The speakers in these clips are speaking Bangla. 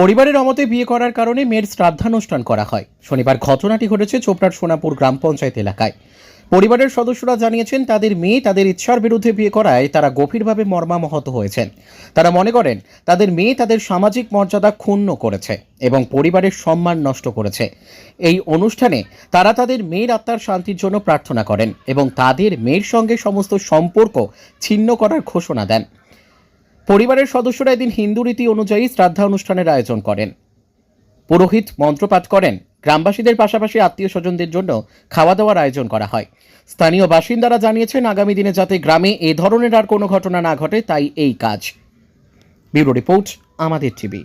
পরিবারের অমতে বিয়ে করার কারণে মেয়ের শ্রাদ্ধানুষ্ঠান করা হয়। শনিবার ঘটনাটি ঘটেছে চোপড়ার সোনাপুর গ্রাম পঞ্চায়েত এলাকায়। পরিবারের সদস্যরা জানিয়েছেন, তাদের মেয়ে তাদের ইচ্ছার বিরুদ্ধে বিয়ে করায় তারা গভীরভাবে মর্মাহত হয়েছেন। তারা মনে করেন, তাদের মেয়ে তাদের সামাজিক মর্যাদা ক্ষুণ্ণ করেছে এবং পরিবারের সম্মান নষ্ট করেছে। এই অনুষ্ঠানে তারা তাদের মেয়ের আত্মার শান্তির জন্য প্রার্থনা করেন এবং তাদের মেয়ের সঙ্গে সমস্ত সম্পর্ক ছিন্ন করার ঘোষণা দেন। পরিবারের সদস্যরা এদিন হিন্দু রীতি অনুযায়ী শ্রাদ্ধা অনুষ্ঠানের আয়োজন করেন। পুরোহিত মন্ত্রপাঠ করেন। গ্রামবাসীদের পাশাপাশি আত্মীয় স্বজনদের জন্য খাওয়া দাওয়ার আয়োজন করা হয়। স্থানীয় বাসিন্দারা জানিয়েছেন, আগামী দিনে যাতে গ্রামে এ ধরনের আর কোনো ঘটনা না ঘটে, তাই এই কাজ। ব্যুরো রিপোর্ট, আমাদের টিভি।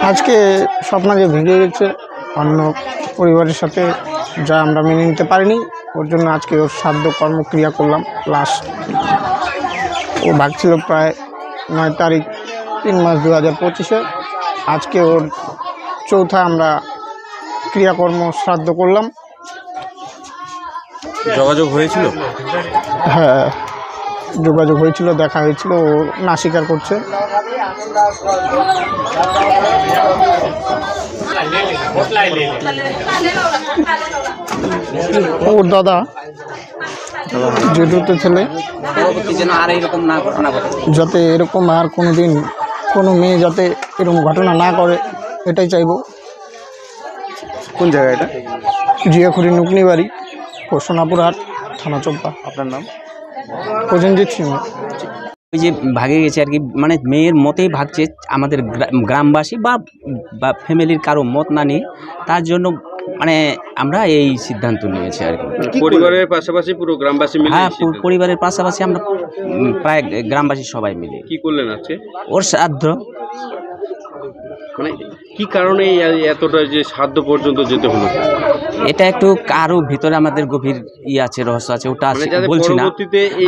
আজকে স্বপ্ন যে ভেঙে গেছে। অন্য পরিবারের সাথে যা আমরা মেনে নিতে পারিনি, ওর জন্য আজকে ওর সাধ্য কর্মক্রিয়া করলাম। লাস্ট ও ভাগছিল প্রায় নয় তারিখ তিন মাস দু হাজার পঁচিশে। আজকে ওর চৌথা আমরা ক্রিয়াকর্ম শ্রাদ্ধ করলাম। যোগাযোগ হয়েছিল? হ্যাঁ যোগাযোগ হয়েছিল দেখা হয়েছিল ও না স্বীকার করছে। ওর দাদা জেঠুতে ছেলে পরবর্তী যেন আর এরকম না ঘটনা ঘটে। যাতে এরকম আর কোনো দিন কোনো মেয়ে যাতে এরকম ঘটনা না করে এটাই চাইব। কোন জায়গা এটা? জিয়াখুরি নুকনি বাড়ি ও সোনাপুর হাট থানা চোপড়া আপনার নাম? প্রসেনজিৎ সিংহ। ওই যে ভাগে গেছে আর কি মানে মেয়ের মতেই ভাগছে আমাদের গ্রা- গ্রামবাসী বা বা ফ্যামিলির কারও মত না নিয়ে তার জন্য মানে আমরা এই সিদ্ধান্ত নিয়েছি আর কি। পরিবারের পাশাপাশি পুরো গ্রামবাসী মিলে হ্যাঁ পরিবারের পাশাপাশি আমরা প্রায় গ্রামবাসী সবাই মিলে। কি করলেন আজকে? ওর শ্রাদ্ধ। মানে কি কারণে এতটা যে সাধ্য পর্যন্ত যেতে হলো? এটা একটু কারও ভিতরে আমাদের গভীর ই আছে রহস্য আছে ওটা মানে আছে- বলছি না।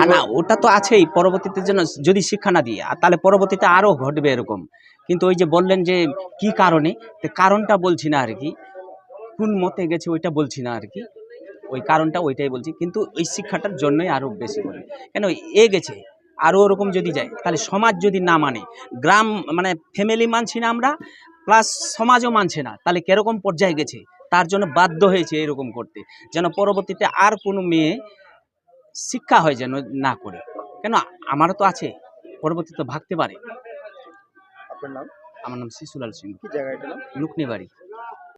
না ওটা তো আছেই পরবর্তীতে যেন যদি শিক্ষা না দিয়ে আর তাহলে পরবর্তীতে আরও ঘটবে এরকম। কিন্তু ওই যে বললেন যে কি কারণে কারণটা বলছি না আর কি। কোন মতে গেছে ওইটা বলছি না আর কি ওই কারণটা ওইটাই বলছি। কিন্তু ওই শিক্ষাটার জন্যই আরও বেশি করে। কেন এ গেছে আরও ওরকম যদি যায় তাহলে সমাজ যদি না মানে গ্রাম মানে ফ্যামিলি মানছি না আমরা প্লাস সমাজও মানছে না তাহলে কীরকম পর্যায়ে গেছে? তার জন্য বাধ্য হয়েছে এরকম করতে যেন পরবর্তীতে আর কোনো মেয়ে শিক্ষা হয় যেন না করে। কেন আমারও তো আছে পরবর্তীতে ভাগতে পারে। আপনার নাম? আমার নাম শিশুলাল সিং লুকনি বাড়ি